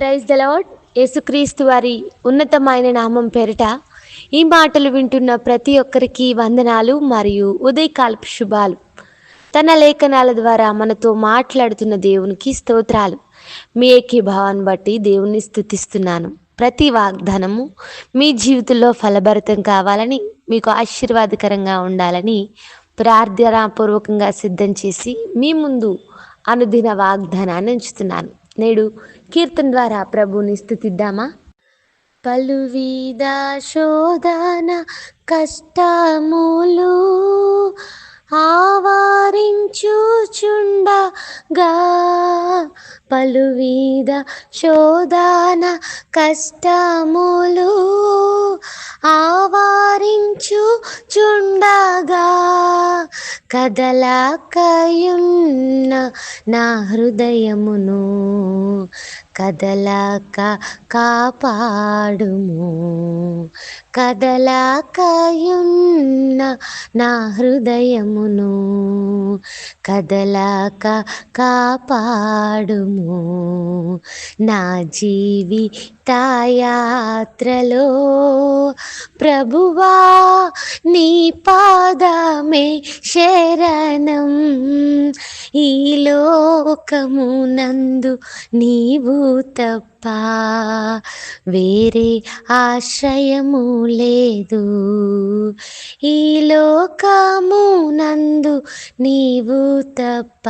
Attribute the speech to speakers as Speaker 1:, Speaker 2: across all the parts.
Speaker 1: Praise the lord. యేసుక్రీస్తు వారి ఉన్నతమైన నామం పేరిట ఈ మాటలు వింటున్న ప్రతి ఒక్కరికి వందనాలు మరియు ఉదయకాల్పు శుభాలు. తన లేఖనాల ద్వారా మనతో మాట్లాడుతున్న దేవునికి స్తోత్రాలు. మీ ఏకీభావాన్ని బట్టి దేవుణ్ణి స్థుతిస్తున్నాను. ప్రతి వాగ్దానము మీ జీవితంలో ఫలభరితం కావాలని మీకు ఆశీర్వాదకరంగా ఉండాలని ప్రార్థనాపూర్వకంగా సిద్ధం చేసి మీ ముందు అనుదిన వాగ్దానాన్ని ఉంచుతున్నాను. నేడు కీర్తన ద్వారా ప్రభుని స్థుతిద్దామా? పలువిధ శోధన కష్టములు ఆవారించుచుండగా పలువిధ శోధన కష్టములు ఆవారించుచుండగా కదలకయున్న నా హృదయమును కదలాక కాపాడుము. కదలాకయున్న నా హృదయమును కదలాక కాపాడుము. నా జీవి యాత్రలో ప్రభువా నీ పాదమే శరణం. ఈ లోకమునందు నీవు తప్ప వేరే ఆశ్రయము లేదు. ఈ లోకము నందు నీవు తప్ప.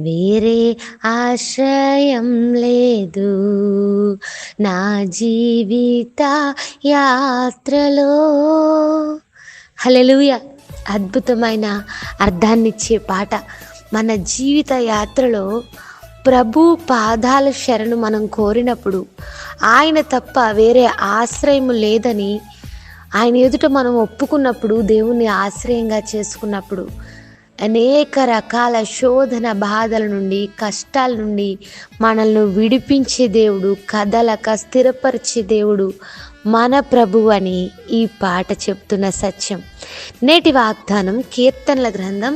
Speaker 1: వేరే ఆశ్రయం లేదు. నా జీవిత యాత్రలో. హలెలుయ అద్భుతమైన అర్థాన్నిచ్చే పాట. మన జీవిత యాత్రలో ప్రభు పాదాల శరణు మనం కోరినప్పుడు ఆయన తప్ప వేరే ఆశ్రయం లేదని ఆయన ఎదుట మనం ఒప్పుకున్నప్పుడు దేవుణ్ణి ఆశ్రయంగా చేసుకున్నప్పుడు అనేక రకాల శోధన బాధల నుండి కష్టాల నుండి మనల్ని విడిపించే దేవుడు కదలక స్థిరపరిచే దేవుడు మన ప్రభు అని ఈ పాట చెప్తున్న సత్యం. నేటి వాగ్దానం కీర్తనల గ్రంథం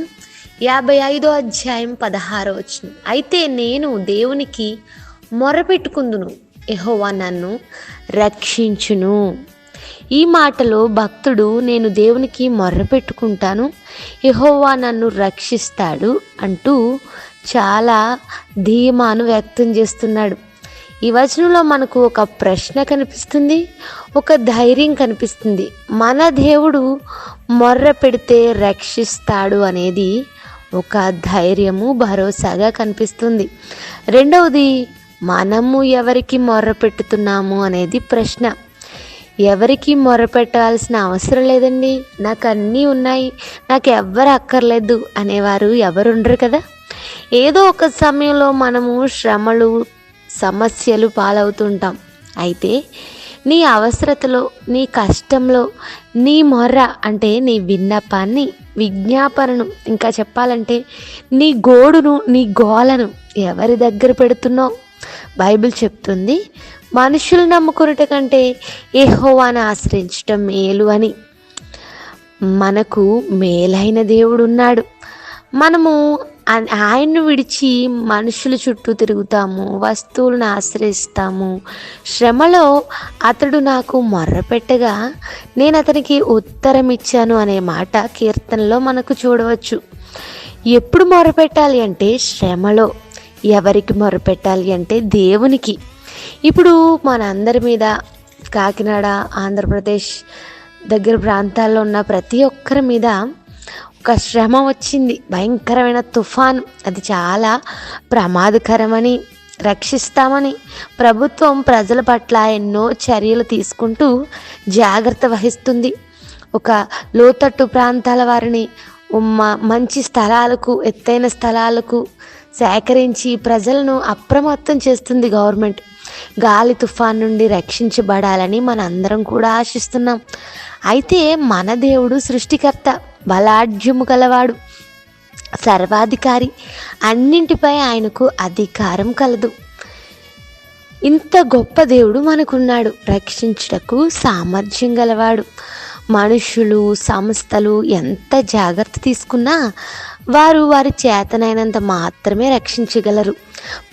Speaker 1: యాభై ఐదో అధ్యాయం పదహారో వచ్చిన అయితే నేను దేవునికి మొరపెట్టుకుందును. ఎహోవా నన్ను రక్షించును. ఈ మాటలో భక్తుడు నేను దేవునికి మొర్రపెట్టుకుంటాను యహోవా నన్ను రక్షిస్తాడు అంటూ చాలా ధీమాను వ్యక్తం చేస్తున్నాడు. ఈ వచనంలో మనకు ఒక ప్రశ్న కనిపిస్తుంది ఒక ధైర్యం కనిపిస్తుంది. మన దేవుడు మొర్ర పెడితే రక్షిస్తాడు అనేది ఒక ధైర్యము భరోసాగా కనిపిస్తుంది. రెండవది మనము ఎవరికి మొర్ర పెట్టుతున్నాము అనేది ప్రశ్న. ఎవరికి మొరపెట్టాల్సిన అవసరం లేదండి. నాకు అన్నీ ఉన్నాయి. నాకు ఎవ్వరు అక్కర్లేదు అనేవారు ఎవరుండరు కదా. ఏదో ఒక సమయంలో మనము శ్రమలు సమస్యలు పాలవుతుంటాం. అయితే నీ అవసరతలో నీ కష్టంలో నీ మొర్ర అంటే నీ విన్నపాన్ని విజ్ఞాపనను ఇంకా చెప్పాలంటే నీ గోడును నీ గోలను ఎవరి దగ్గర పెడుతున్నావు? బైబిల్ చెప్తుంది మనుషులు నమ్ముకున్నట కంటే ఏహోవాను ఆశ్రయించటం మేలు అని. మనకు మేలైన దేవుడు ఉన్నాడు మనము ఆయన్ను విడిచి మనుషుల చుట్టూ తిరుగుతాము వస్తువులను ఆశ్రయిస్తాము. శ్రమలో అతడు నాకు మొర్రపెట్టగా నేను అతనికి ఉత్తరం ఇచ్చాను అనే మాట కీర్తనలో మనకు చూడవచ్చు. ఎప్పుడు మొరపెట్టాలి అంటే శ్రమలో ఎవరికి మొరపెట్టాలి అంటే దేవునికి. ఇప్పుడు మనందరి మీద కాకినాడ ఆంధ్రప్రదేశ్ దగ్గర ప్రాంతాల్లో ఉన్న ప్రతి ఒక్కరి మీద ఒక శ్రమ వచ్చింది. భయంకరమైన తుఫాను. అది చాలా ప్రమాదకరమని రక్షిస్తామని ప్రభుత్వం ప్రజల పట్ల ఎన్నో చర్యలు తీసుకుంటూ జాగ్రత్త వహిస్తుంది. ఒక లోతట్టు ప్రాంతాల వారిని మంచి స్థలాలకు ఎత్తైన స్థలాలకు సేకరించి ప్రజలను అప్రమత్తం చేస్తుంది గవర్నమెంట్. గాలి తుఫాన్ నుండి రక్షించబడాలని మన అందరం కూడా ఆశిస్తున్నాం. అయితే మన దేవుడు సృష్టికర్త బలాఢ్యము గలవాడు సర్వాధికారి అన్నింటిపై ఆయనకు అధికారం కలదు. ఇంత గొప్ప దేవుడు మనకున్నాడు. రక్షించుటకు సామర్థ్యం గలవాడు. మనుషులు సంస్థలు ఎంత జాగ్రత్త తీసుకున్నా వారు వారి చేతనైనంత మాత్రమే రక్షించగలరు.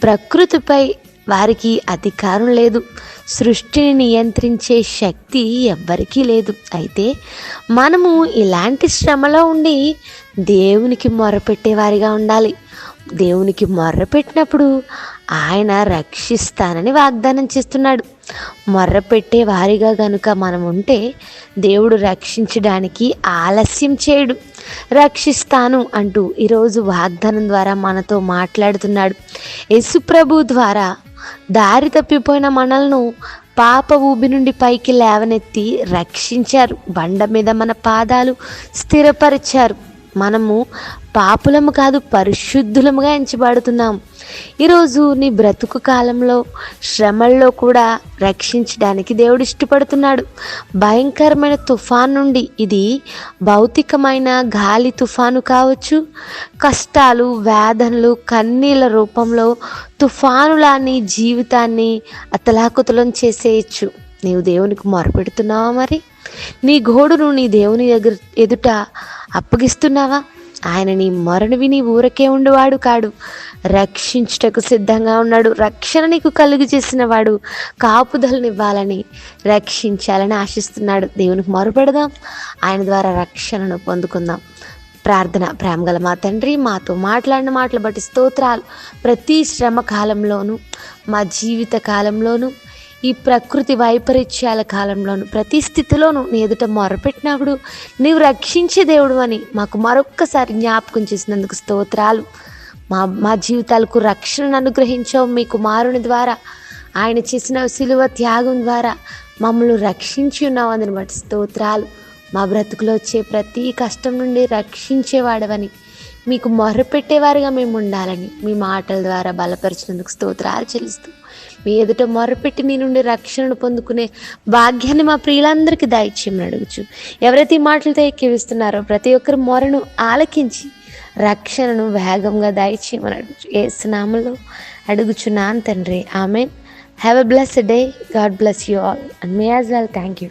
Speaker 1: ప్రకృతిపై వారికి అధికారం లేదు. సృష్టిని నియంత్రించే శక్తి ఎవ్వరికీ లేదు. అయితే మనము ఇలాంటి శ్రమలో ఉండి దేవునికి మొరపెట్టేవారిగా ఉండాలి. దేవునికి మొర్రపెట్టినప్పుడు ఆయన రక్షిస్తానని వాగ్దానం చేస్తున్నాడు. మొర్రపెట్టే వారిగా గనుక మనం ఉంటే దేవుడు రక్షించడానికి ఆలస్యం చేయడు. రక్షిస్తాను అంటూ ఈరోజు వాగ్దానం ద్వారా మనతో మాట్లాడుతున్నాడు. యశుప్రభు ద్వారా దారి తప్పిపోయిన మనల్ని పాప ఊబి నుండి పైకి లేవనెత్తి రక్షించారు. బండ మీద మన పాదాలు స్థిరపరిచారు. మనము పాపులము కాదు పరిశుద్ధులముగా ఎంచబడుతున్నాం. ఈరోజు నీ బ్రతుకు కాలంలో శ్రమల్లో కూడా రక్షించడానికి దేవుడు ఇష్టపడుతున్నాడు. భయంకరమైన తుఫాన్ నుండి ఇది భౌతికమైన గాలి తుఫాను కావచ్చు. కష్టాలు వేదనలు కన్నీళ్ళ రూపంలో తుఫానులా నీ జీవితాన్ని అతలాకుతలం చేసేయచ్చు. నీవు దేవునికి మొరపెడుతున్నావా మరి? నీ గోడును నీ దేవుని దగ్గర ఎదుట అప్పగిస్తున్నావా? ఆయన నీ మొరను విని ఊరకే ఉండేవాడు కాడు. రక్షించుటకు సిద్ధంగా ఉన్నాడు. రక్షణ నీకు కలుగు చేసిన వాడు. కాపుదలనివ్వాలని రక్షించాలని ఆశిస్తున్నాడు. దేవునికి మొరపెడదాం. ఆయన ద్వారా రక్షణను పొందుకుందాం. ప్రార్థన ప్రేమగల మా తండ్రి మాతో మాట్లాడిన మాటలు బట్టి స్తోత్రాలు. ప్రతి శ్రమ కాలంలోనూ మా జీవిత కాలంలోనూ ఈ ప్రకృతి వైపరీత్యాల కాలంలోను ప్రతి స్థితిలోనూ నీ ఎదుట మొరపెట్టినప్పుడు నీవు రక్షించే దేవుడు అని మాకు మరొక్కసారి జ్ఞాపకం చేసినందుకు స్తోత్రాలు. మా మా జీవితాలకు రక్షణను అనుగ్రహించావు మీ కుమారుని ద్వారా. ఆయన చేసిన సిలువ త్యాగం ద్వారా మమ్మల్ని రక్షించి ఉన్నావు అందుని బట్టి స్తోత్రాలు. మా బ్రతుకులో వచ్చే ప్రతి కష్టం నుండి రక్షించేవాడవని మీకు మొరపెట్టేవారుగా మేము ఉండాలని మీ మాటల ద్వారా బలపరిచినందుకు స్తోత్రాలు చెల్లిస్తూ మీ ఎదుట మొరపెట్టి మీ నుండి రక్షణను పొందుకునే భాగ్యాన్ని మా ప్రియులందరికీ దయచేయమని అడుగుచు. ఎవరైతే ఈ మాటలతో ఎక్కివిస్తున్నారో ప్రతి ఒక్కరు మొరను ఆలకించి రక్షణను వేగంగా దయచేయమని అడుగుచు. ఏ స్నామంలో అడుగుచున్నాను తండ్రి. Amen have a bless day God bless you all and may as well thank you